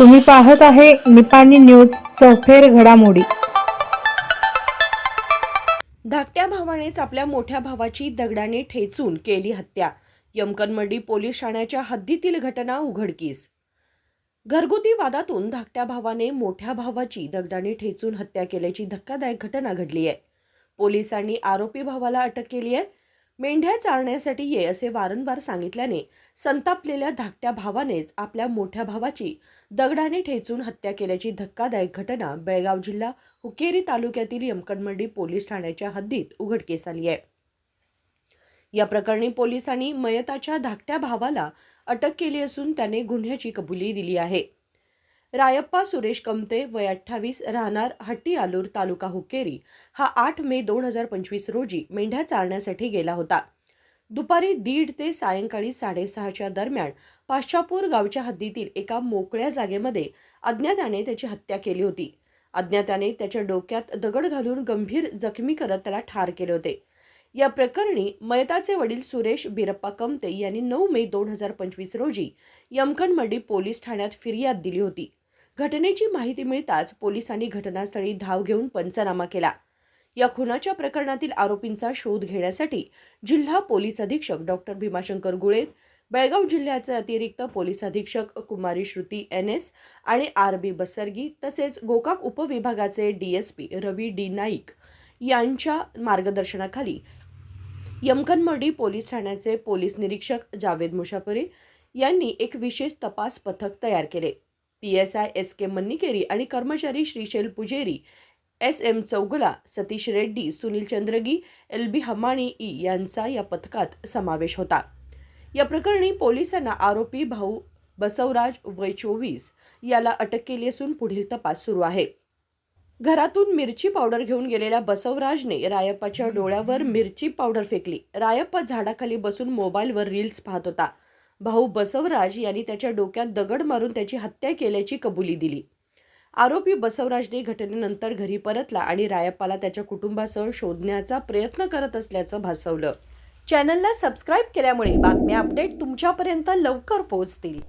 तुम्ही पाहत आहे निपाणी न्यूज चौफेर घडामोडी. धाकट्या भावानेच आपल्या मोठ्या भावाची दगडाने ठेचून केली हत्या. यमकनमंडी पोलीस ठाण्याच्या हद्दीतील घटना उघडकीस. घरगुती वादातून धाकट्या भावाने मोठ्या भावाची दगडाने ठेचून हत्या केल्याची धक्कादायक घटना घडली आहे पोलिसांनी आरोपी भावाला अटक केली आहे मेंढ्या चारण्यासाठी ये असे वारंवार सांगितल्याने संतापलेल्या धाकट्या भावानेच आपल्या मोठ्या भावाची दगडाने ठेचून हत्या केल्याची धक्कादायक घटना बेळगाव जिल्हा हुकेरी तालुक्यातील यमकनमंडी पोलीस ठाण्याच्या हद्दीत उघडकीस आली आहे. या प्रकरणी पोलिसांनी मयताच्या धाकट्या भावाला अटक केली असून त्याने गुन्ह्याची कबुली दिली आहे. रायप्पा सुरेश कमते वय अठ्ठावीस राहणार हट्टी आलूर तालुका हुकेरी हा आठ मे दोन हजार पंचवीस रोजी मेंढ्या चारण्यासाठी गेला होता. दुपारी दीड ते सायंकाळी साडेसहाच्या दरम्यान पाश्चापूर गावच्या हद्दीतील एका मोकळ्या जागेमध्ये अज्ञाताने त्याची हत्या केली होती. अज्ञाताने त्याच्या डोक्यात दगड घालून गंभीर जखमी करत त्याला ठार केले होते. या प्रकरणी मयताचे वडील सुरेश बिरप्पा कमते यांनी नऊ मे दोन हजार पंचवीस रोजी यमकनमंडी पोलीस ठाण्यात फिर्याद दिली होती. घटनेची माहिती मिळताच पोलिसांनी घटनास्थळी धाव घेऊन पंचनामा केला. या खुनाच्या प्रकरणातील आरोपींचा शोध घेण्यासाठी जिल्हा पोलीस अधीक्षक डॉक्टर भीमाशंकर गुळे बेळगाव जिल्ह्याचे अतिरिक्त पोलीस अधीक्षक कुमारी श्रुती एन एस आणि आर बी बसर्गी तसेच Gokak उपविभागाचे D S P Ravi D Naik यांच्या मार्गदर्शनाखाली यमकनमर्डी पोलीस ठाण्याचे पोलीस निरीक्षक जावेद मुशाफरी यांनी एक विशेष तपास पथक तयार केले. P S I S K Mannikeri आणि कर्मचारी Shrishail Pujeri S M Chougula Satish Reddy Sunil Chandragi L B Hamani E यांचा या पथकात समावेश होता. या प्रकरणी पोलिसांना आरोपी भाऊ बसवराज वय चोवीस याला अटक केली असून पुढील तपास सुरू आहे. घरातून मिरची पावडर घेऊन गेलेल्या बसवराजने रायप्पाच्या डोळ्यावर मिरची पावडर फेकली. रायप्पा झाडाखाली बसून मोबाईलवर रील्स पाहत होता. भाऊ बसवराज यांनी त्याच्या डोक्यात दगड मारून त्याची हत्या केल्याची कबुली दिली. आरोपी बसवराजने घटनेनंतर घरी परतला आणि रायप्पाला त्याच्या कुटुंबासह शोधण्याचा प्रयत्न करत असल्याचं भासवलं. चॅनलला सबस्क्राईब केल्यामुळे बातम्या अपडेट तुमच्यापर्यंत लवकर पोहोचतील.